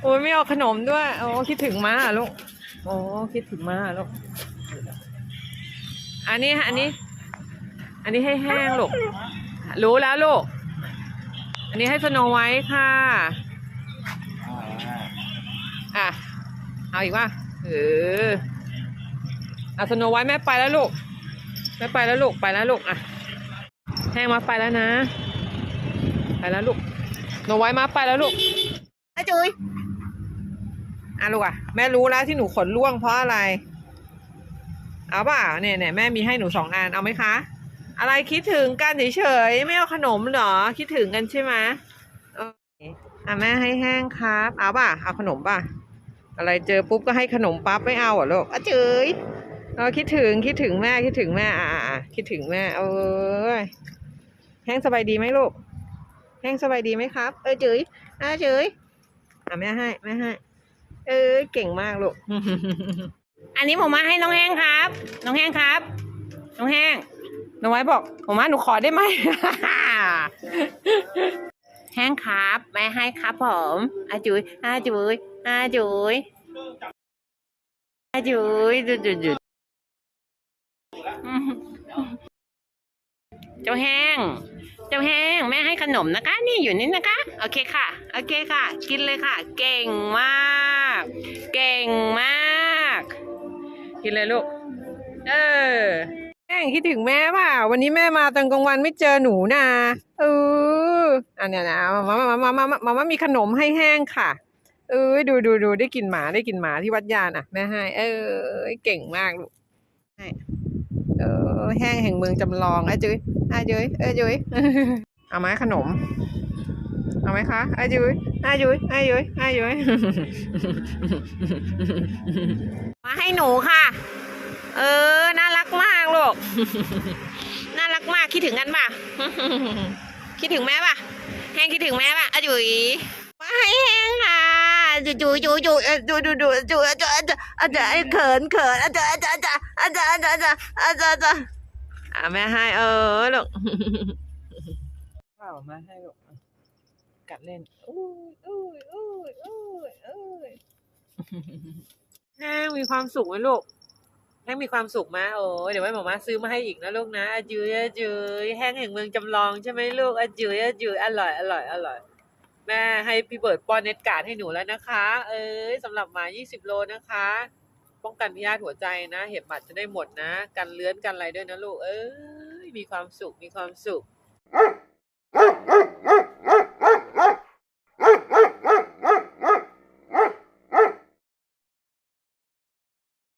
โอ้ไม่เอาขนมด้วยโอ้คิดถึงม้าลูกโอ้คิดถึงม้าลูกอันนี้อันนี้ อันนี้ให้แห้งลูกรู้แล้วลูกอันนี้ให้สโนไว้ค่ะอะเอาอีกว่าเออเอาสโนไว้แม่ไปแล้วลูกแม่ไปแล้วลูกไปแล้วลูกอะแห้งมาไปแล้วนะ ไปแล้วลูกโนไว้มาไปแล้วลูกไอ้จุ้ย อะลูกอะแม่รู้แล้วที่หนูขนร่วงเพราะอะไร เอาป่ะเนี่ยเนี่ยแม่มีให้หนูสองอันเอาไหมคะ อะไรคิดถึงกันเฉยๆไม่เอาขนมเหรอคิดถึงกันใช่ไหมโอเคอะแม่ให้แห้งครับ เอาป่ะเอาขนมป่ะ อะไรเจอปุ๊บก็ให้ขนมปั๊บไม่เอาเหรอลูกอะเจยเออคิดถึงคิดถึงแม่คิดถึงแม่อ่าคิดถึงแม่เอ้ยแห้งสบายดีไหมลูกแห้งสบายดีไหมครับ เออเจยอะเจยอะแม่ให้แม่ให้ เอ้ยเก่งมากลูก อันนี้ผมมาให้น้องแห้งครับ น้องแห้งครับ น้องแห้ง น้องไว้บอก ผมมาหนูขอได้ไหม แห้งครับแม่ให้ครับผมอาจุยอาจุยอาจุยอาจุยจุดจุดจุดเจ้าแห้ง เจ้าแห้งแม่ให้ขนมนะคะ นี่อยู่นี่นะคะ โอเคค่ะ โอเคค่ะ กินเลยค่ะ เก่งมาก เก่งมาก กินเลยลูก เออแม่คิดถึงแม่ป่ะวันนี้แม่มาตอนกลางวันไม่เจอหนูนะเอออันเนี้ยนะมามามามามามามามีขนมให้แห้งค่ะ เออดูดูดูได้กินหมาได้กินหมาที่วัดยานอะ แม่ให้ เออเก่งมากลูกให้เออแห้งแห่งเมืองจำลองไอ้จุ้ยไอ้จุ้ยไอ้จุ้ยเอาไหมขนม เอาไหมคะไอ้จุ้ยไอ้จุ้ยไอ้จุ้ยไอ้จุ้ยมาให้หนูค่ะ เออ น่ารักมากลูก น่ารักมากคิดถึงกันป่ะ คิดถึงแม่ป่ะ แห้งคิดถึงแม่ป่ะอะจุ๋ยมาให้แห้งค่ะจุ๋ยจุ๋ยจุ๋ยจุ๋ยเอ่อดูดูดูจุ๋ยอาจารย์อาจารย์อาจารย์เขินเขินอาจารย์อาจารย์อาจารย์อาจารย์อาจารย์อาจารย์อาจารย์อะแม่ให้เออลูกข้าวมาให้ลูก กัดเล่นอุ้อุ้อุ้อุ้อุ้แห้งมีความสุขไหมลูกแห้งมีความสุขไหมโอ้เดี๋ยวไว้หมอมาซื้อมาให้อีกนะลูกนะอจืยอจืยแห้งแห่งเมืองจำลองใช่ไหมลูกอจืยอจืยอร่อยอร่อยอร่อยแม่ให้พี่เบิร์ดป้อนเน็ตการ์ดให้หนูแล้วนะคะ เอ้ยสำหรับหมา 20 โลนะคะ ป้องกันพยาธิหัวใจนะ เห็บหมัดจะได้หมดนะ กันเลื้อนกันอะไรด้วยนะลูก เอ้ยมีความสุขมีความสุข